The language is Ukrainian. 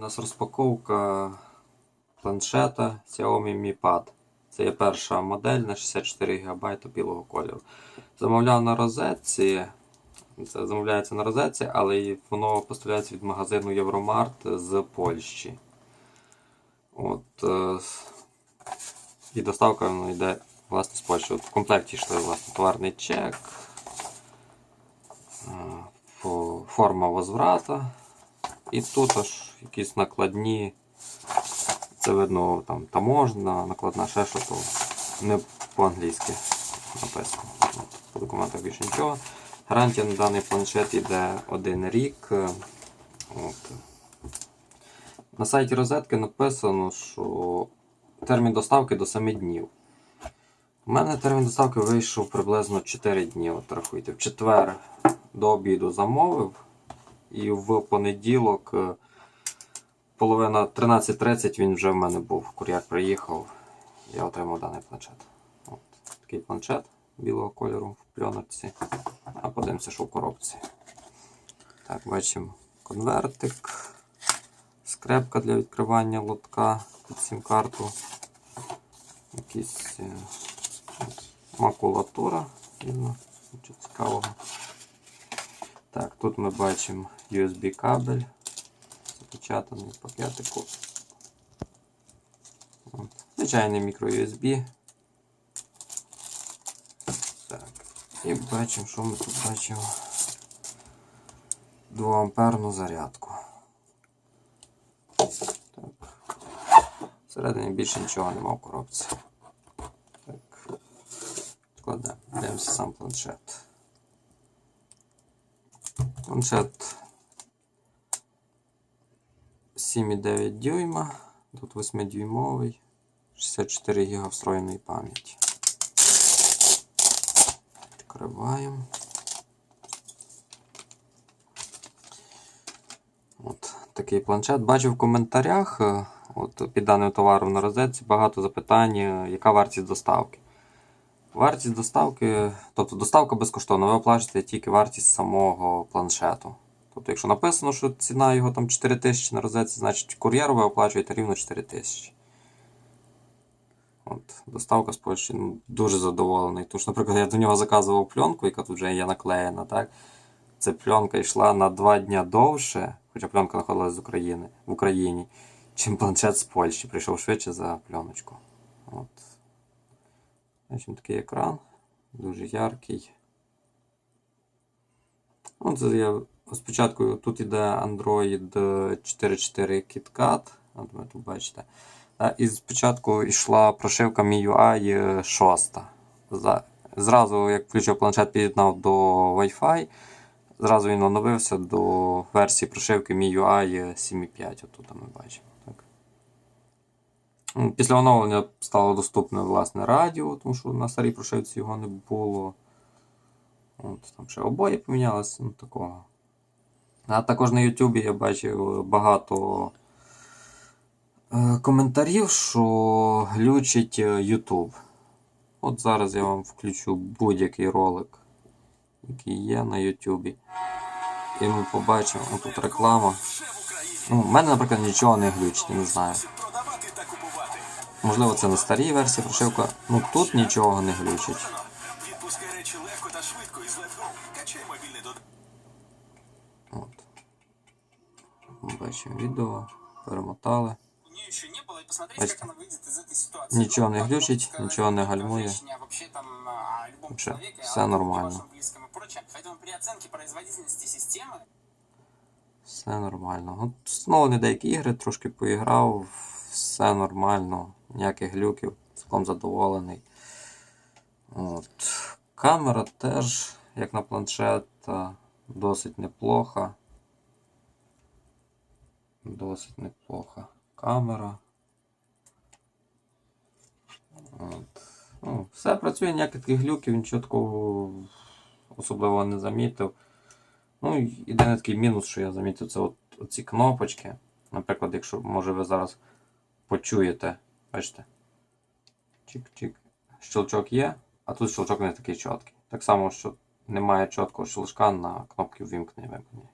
нас розпаковка планшета Xiaomi Mi Pad. Це є перша модель на 64 ГБ білого кольору. Замовляв на розетці. Це замовляється на розетці, але воно поставляється від магазину Євромарт з Польщі. От, е, і доставка воно йде власне з Польщі. От в комплекті йшли власне, товарний чек, е, форма возврата. І тут аж якісь накладні. Це видно там таможна, накладна ще що то не по-англійськи написано. По документах більше нічого. Гарантія на даний планшет йде один рік. От. На сайті розетки написано, що термін доставки до 7 днів. У мене термін доставки вийшов приблизно 4 дні. От рахуйте. В четвер до обіду замовив. І в понеділок, е, половина 13.30 він вже в мене був. Кур'єр приїхав. Я отримав даний планшет. От, такий планшет білого кольору в пленочці. А подивимося, що в коробці. Так, бачимо конвертик, скрепка для відкривання лотка під сім-карту. Якісь е, макулатура. Нічого цікавого. Так, тут ми бачимо USB кабель, запечатаний пакетику. Звичайний мікро-USB. Так. І бачимо, що ми тут бачимо. 2 амперну зарядку. Так. Всередині більше нічого нема в коробці. Так. Складемо. Дивимося сам планшет. Планшет 7,9 дюйма, тут 8-дюймовий, 64 ГБ встроєної пам'яті. Відкриваємо. От такий планшет. Бачив в коментарях е, от, під даним товаром на розетці багато запитань, е, яка вартість доставки. Вартість доставки, тобто доставка безкоштовна, ви оплачуєте тільки вартість самого планшету. Тобто, якщо написано, що ціна його там 4 тисячі на розетці, значить кур'єру ви оплачуєте рівно 4 тисячі. От, доставка з Польщі ну, дуже задоволений. Що, наприклад, я до нього заказував пленку, яка тут вже є наклеєна. так? Ця пленка йшла на 2 дня довше, хоча пленка знаходилась з України, в Україні, чим планшет з Польщі. Прийшов швидше за пленочку. От. Бачимо такий екран, дуже яркий. Це я спочатку тут іде Android 4.4 KitKat, от ви тут бачите. І спочатку йшла прошивка MIUI 6. Зразу, як включив планшет, під'єднав до Wi-Fi, зразу він оновився до версії прошивки MIUI 7.5. Отут ми бачимо. Так. Після оновлення стало доступне власне радіо, тому що на старій прошивці його не було. От, там ще обоє помінялися, ну такого. А також на Ютубі я бачив багато е, коментарів, що глючить е, YouTube. От зараз я вам включу будь-який ролик, який є на Ютубі. І ми побачимо, ну, тут реклама. Ну, У мене, наприклад, нічого не глючить, не знаю. Продавати та купувати. Можливо, це на старій версії прошивка. Ну тут нічого не глючить. Відпускай речі легко та швидко із Letgo. Качай мобільний додаток. От. Бачимо відео, перемотали. У нее еще не было, и посмотреть, Значит, как она выйдет из этой ситуации. ничего Ну, не потом глючить, сказать ничего не только о гальмує. женщине, а вообще там о любом Вообще, человеке, все о друге нормально. вашем близком и прочее. Поэтому при оценке производительности системы Все нормально. От встановлені деякі ігри, трошки поіграв, все нормально, ніяких глюків, цілком задоволений. От. Камера теж, як на планшет, досить неплоха. Досить неплоха камера. От. Ну, все працює, ніяких глюків, нічого такого особливого не замітив. Ну, єдиний такий мінус, що я замітив, це от, ці кнопочки. Наприклад, якщо може ви зараз почуєте, бачите? Чик-чик. Щелчок є, а тут щелчок не такий чіткий. Так само, що немає чіткого щелчка на кнопки ввімкнення вимкнення.